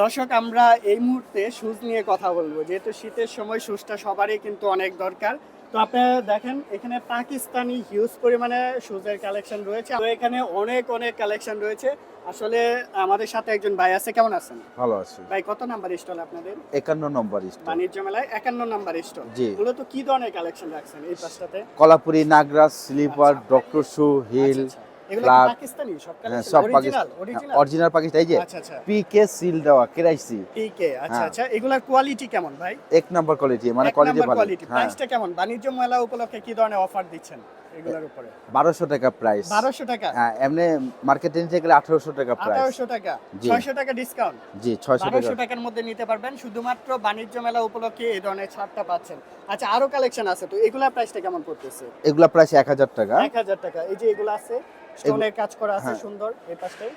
দর্শক আমরা এই মুহূর্তে শুজ নিয়ে কথা বলব। যেহেতু শীতের সময় শুজটা সবারই কিন্তু অনেক দরকার। তো আপনারা দেখেন এখানে পাকিস্তানি হিউজ পরিমাণে শুজের কালেকশন রয়েছে। তো এখানে অনেক অনেক কালেকশন রয়েছে। আসলে আমাদের সাথে একজন ভাই আছে। কেমন আছেন? ভালো আছি। ভাই কত নাম্বার স্টল আপনাদের? একান্ন নম্বর স্টল বাণিজ্য মেলায় একান্ন নাম্বার স্টল জি। মূলত কি ধরনের কালেকশন রাখছেন এই পাশটাতে? কলাপুরি নাগরাজ স্লিপার আচ্ছা, ডক্টর শু হিল। আচ্ছা, আচ্ছা। পাকিস্তানি? সব হ্যাঁ, পাকিস্তান। Original original Pakistan. যে আচ্ছা আচ্ছা। পিকে সিল দেওয়া কেরাইসি পিকে আচ্ছা হ্যাঁ। আচ্ছা। এগুলার কোয়ালিটি কেমন ভাই? এক নম্বর কোয়ালিটি মানে কোয়ালিটি ভালো। কোয়ালিটি হ্যাঁ। প্রাইসটা কেমন? বাণিজ্য মেলা উপলক্ষে কি ধরনের অফার দিচ্ছেন? এগুলোর উপরে। টাকা প্রাইস বারোশো টাকা। হ্যাঁ এমনি মার্কেটে নিতে গেলে আঠারোশো টাকা প্রাইস আঠারোশো টাকা। জি। ছয়শো টাকা ডিসকাউন্ট জি ছয়শো টাকা। বারোশো টাকার মধ্যে নিতে পারবেন। শুধুমাত্র বাণিজ্য মেলা উপলক্ষে এই ধরনের ছাড়টা পাচ্ছেন। আচ্ছা আরও কালেকশন আছে তো এগুলা প্রাইসটা কেমন পড়তেছে? এগুলা প্রাইস এক হাজার টাকা। এক হাজার টাকা। এই যে এগুলো আছে স্টোনের কাজ করা আছে হ্যাঁ। সুন্দর এই পাশটাই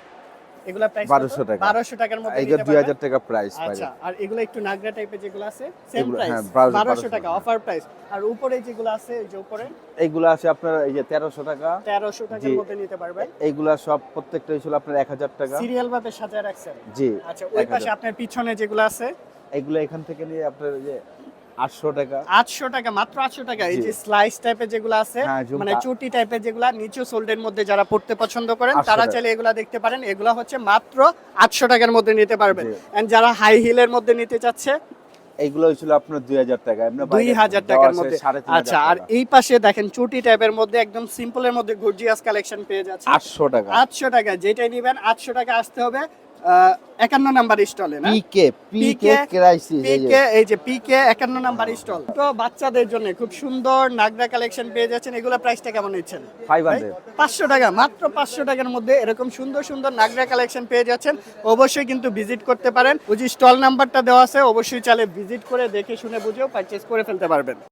এগুলা প্রাইস 1200 টাকা। বারোশো টাকার মধ্যে পারবেন। হাজার টাকা প্রাইস আচ্ছা আর এগুলো একটু নাগরা টাইপের যেগুলো আছে সেম এগুলো, প্রাইস হ্যাঁ, 1200 টাকা। অফার প্রাইস আর উপরে যেগুলো আছে এই যে উপরে? এইগুলো আছে আপনার এই যে তেরোশো টাকা। তেরোশো টাকার জি। মধ্যে নিতে পারবেন। এইগুলা সব প্রত্যেকটা হয়েছিল আপনার এক হাজার টাকা। সিরিয়াল ভাবে সাজায় রাখছেন। জি আচ্ছা ওই পাশে আপনার পিছনে যেগুলো আছে? এইগুলো এখান থেকে নিয়ে আপনার যে আটশো টাকা। আটশো টাকা মাত্র আটশো টাকা। এই যে স্লাইস টাইপের যেগুলো আছে হ্যাঁ, মানে চুটি টাইপের যেগুলা নিচু সোল্ডের মধ্যে যারা পড়তে পছন্দ করেন তারা চাইলে এগুলা দেখতে পারেন। এগুলা হচ্ছে মাত্র আটশো টাকার মধ্যে নিতে পারবেন। এন্ড যারা হাই হিলের মধ্যে নিতে চাচ্ছে এইগুলো আপনার দুই হাজার টাকা। দুই হাজার টাকার মধ্যে। আচ্ছা আর এই পাশে দেখেন চুটি টাইপের মধ্যে একদম সিম্পলের মধ্যে গর্জিয়াস কালেকশন পেয়ে যাচ্ছে আটশো টাকা। আটশো টাকা যেটাই নিবেন আটশো টাকা আসতে হবে। একান্ন নাম্বার স্টলে না? পিকে পিকে ক্রাইসিস এই যে। পিকে এই যে পিকে একান্ন নাম্বার স্টল। তো বাচ্চাদের জন্য খুব সুন্দর নাগরা কালেকশন পেয়ে যাচ্ছেন। এগুলো প্রাইসটা কেমন নিচ্ছেন? ফাইভ হান্ড্রেড পাঁচশো টাকা মাত্র পাঁচশো টাকার মধ্যে এরকম সুন্দর সুন্দর নাগরা কালেকশন পেয়ে যাচ্ছেন। অবশ্যই কিন্তু ভিজিট করতে পারেন। ওই যে স্টল নাম্বারটা দেওয়া আছে অবশ্যই চালে ভিজিট করে দেখে শুনে বুঝেও পারচেস করে ফেলতে পারবেন।